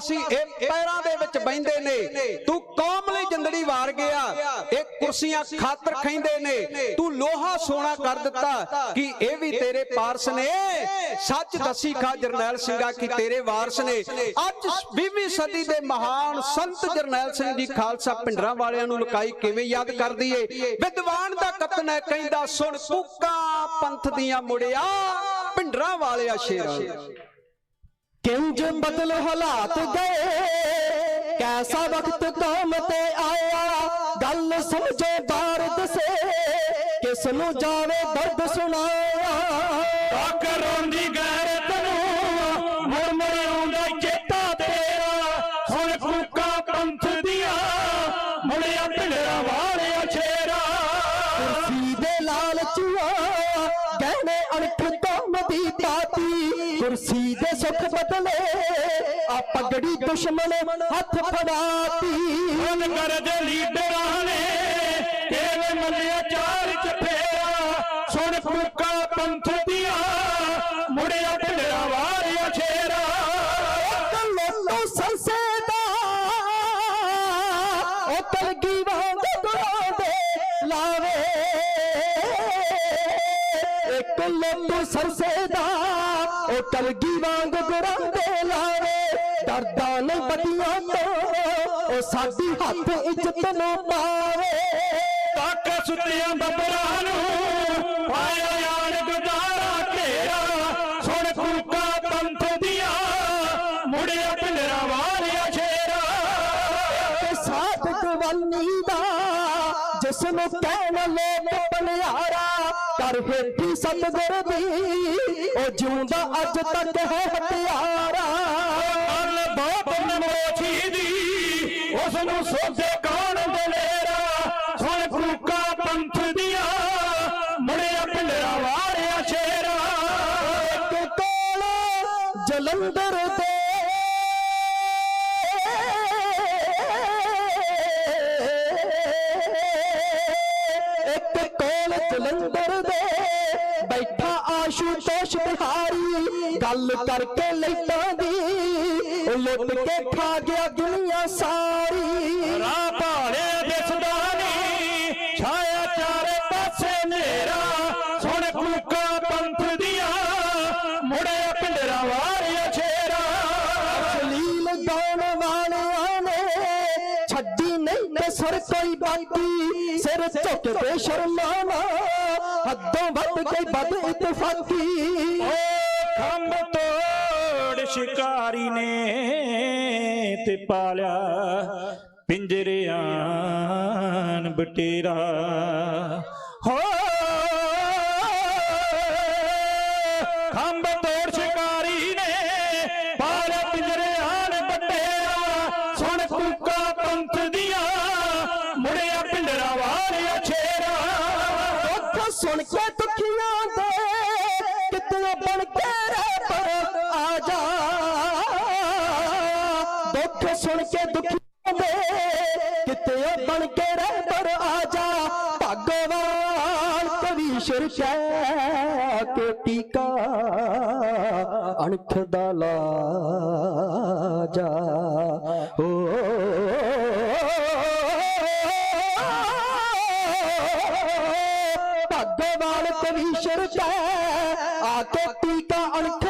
ਸੀ ਇਹ ਪੈਰਾਂ ਦੇ ਵਿੱਚ ਬੈੰਦੇ ਨੇ। ਤੂੰ ਕੌਮ ਲਈ ਜਿੰਦੜੀ ਵਾਰ ਗਿਆ। ਇਹ ਕੁਰਸੀਆਂ ਖਾਤਰ ਖੈਂਦੇ ਨੇ। ਤੂੰ ਲੋਹਾ ਸੋਨਾ ਕਰ ਦਿੱਤਾ ਕਿ ਇਹ ਵੀ ਤੇਰੇ ਪਾਰਸ ਨੇ। ਸੱਚ ਦੱਸੀ ਖਾ ਜਰਨੈਲ ਸਿੰਘਾ ਕਿ ਤੇਰੇ ਵਾਰਸ ਨੇ। ਅੱਜ 20ਵੀਂ ਸਦੀ ਦੇ ਮਹਾਨ ਸੰਤ ਜਰਨੈਲ ਸਿੰਘ ਜੀ ਖਾਲਸਾ ਪਿੰਡਰਾਂ ਵਾਲਿਆਂ ਨੂੰ ਲੁਕਾਈ ਕਿਵੇਂ ਯਾਦ ਕਰਦੀ ਏ? ਵਿਦਵਾਨ ਦਾ ਕਤਨ ਹੈ ਕਹਿੰਦਾ ਸੁਣ ਕੂਕਾਂ ਪੰਥ ਦੀਆਂ ਮੁੜਿਆ ਪਿੰਡਰਾਂ ਵਾਲਿਆ ਸ਼ੇਰਾਂ ਕਿੰਜ ਬਦਲ ਹਾਲਾਤ ਗਏ? ਕੈਸਾ ਵਕਤ ਕਾਮ ਤੇ ਆਇਆ? ਗੱਲ ਸਮਝੋ ਬਾਰਦ ਸੇ। ਕਿਸ ਨੂੰ ਜਾਵੇ ਦਰਦ ਸੁਣਾਇਆ? ਕਾਕਰਾਂ ਦੀ ਗੈਰਤ ਨੂੰ। ਮੁੜ ਮੁੜ ਆਉਂਦਾ ਚੇਤਾ ਤੇਰਾ। ਹੁਣ ਫੂਕਾ ਪੰਥ ਦੀਆਂ। ਮੁੜਿਆ ਭਿਲਰਾ ਕੁਰਸੀ ਦੇ ਸੁੱਖ ਬਦਲੇ ਆ ਪਗੜੀ ਦੁਸ਼ਮਣ ਹੱਥ ਫੜਾਤੀ। ਮਨ ਕਰ ਦੇ ਲੀਡਰਾਂ ਨੇ ਕਿਵੇਂ ਮੱਲਿਆ ਚਾਰ ਚਫੇਰਾ? ਸੁਣ ਫੂਕਾ ਪੰਥ ਦੀਆਂ ਮੁੜਿਆ ਭਿਲਰਾ ਵਾਲਿਆ ਛੇਰਾ। ਲੋਟੋ ਸਰਸੇ ਦਾ ਉਹ ਕਲਗੀ ਵਾਂਗ ਗੁਰਾਂ ਦੇ ਲਾਵੇ। ਇੱਕ ਲੋਟੋ ਸਰਸੇ ਦਾ ਉਹ ਕਲਗੀ ਵਾਂਗ ਗੁਰਾਂ ਦੇ ਲਾਵੇ ਡਰਦਾ ਨਹੀਂ ਬਦੀਆਂ ਤੋਂ ਉਹ ਸਾਡੀ ਹੱਥ ਇੱਜ਼ਤ ਨੂੰ ਪਾਵੇ ਕਾਕਾ ਸੁੱਤਿਆਂ ਬੱਬਰਾਂ ਨੂੰ ਆਇਆ ਯਾਰ ਗੁਜ਼ਾਰਾ ਘੇਰਾ ਸੁਣ ਕੂਕਾ ਪੰਥ ਦੀਆਂ ਮੁੜਿਆ ਭਿਲਰਾ ਵਾਲਿਆ ਛੇਰਾ। ਤੇ ਸਾਥ ਜਵਾਨੀ ਦਾ ਜਿਸ ਨੂੰ ਕਹਿਣ ਲੋਕ ਬਲਿਆਰਾ ਕਰ ਹੇਠੀ ਸਤਗੁਰ ਦੀ। ਉਹ ਜਿਉਂਦਾ ਅੱਜ ਤੱਕ ਹੈ ਹਥਿਆਰਾ। ਅੱਲ ਬਾਪ ਨਮੋਛੀ ਦੀ ਉਸ ਨੂੰ ਸੋਧੇ ਕੌਣ ਦਲੇਰਾ ਸੁਣ ਕੂਕਾ ਪੰਥ ਦੀਆਂ ਮੁੜਿਆ ਭਿਲਰਾ ਵਾਲਿਆ ਛੇਰਾ। ਇੱਕ ਕੋਲ ਜਲੰਧਰ ਦੇ ਆਸ਼ੂਤੋਸ਼ ਬਿਹਾਰੀ ਗੱਲ ਕਰਕੇ ਲੈਟਾਂ ਦੀ। ਲੁੱਟ ਕੇ ਖਾ ਗਿਆ ਦੁਨੀਆ ਸਾਰੀ। ਰਾਹ ਭਾਲੇ ਦਿਸਦਾ ਨੀ ਛਾਇਆ ਚਾਰੇ ਪਾਸੇ ਨੇਰਾ ਸੁਣ ਕੂਕਾ ਪੰਥ ਦੀਆਂ ਮੁੜਿਆ ਪਿੰਡਰਾ ਵਾਰਿਆ ਛੇਰਾ। ਅਸ਼ਲੀਲ ਗਾਉਣ ਵਾਲਿਆਂ ਨੇ ਛੱਡੀ ਨਹੀਂ ਤੇ ਸੁਰ ਕੋਈ ਬਾਕੀ। ਸਿਰ ਝੁੱਕ ਕੇ ਸ਼ਰਮਾਵਾ। ਹੱਦੋਂ ਵੱਧ ਗਈ ਬਦ ਇਤਫਾਕੀ ਓ ਖੰਭ ਤੋੜ ਸ਼ਿਕਾਰੀ ਨੇ ਤੇ ਪਾਲਿਆ ਪਿੰਜਰਿਆਂ ਬਟੇਰਾ। ਹੋ ਸੁਣ ਕੇ ਦੁਖੀਆਂ ਦੇ ਕਿਤੇ ਬਣ ਕੇ ਰਹਿ ਪਰ ਆ ਜਾ। ਦੁੱਖ ਸੁਣ ਕੇ ਦੁਖੀਆਂ ਦੇ ਕਿਤੇ ਬਣ ਕੇ ਰਹਿ ਪਰ ਆ ਜਾ। ਭਗਵਾਨ ਕਵੀ ਸ਼ਿਰ ਕੇ ਟੀਕਾ, ਅਣਖ ਦਾ ਲਾਜਾ। ਜਾ ਓ ਭਗਵਾਨ ਕਵੀਸ਼ਰ ਕੈ ਆ ਕੇ ਟੀਕਾ ਅਣਖ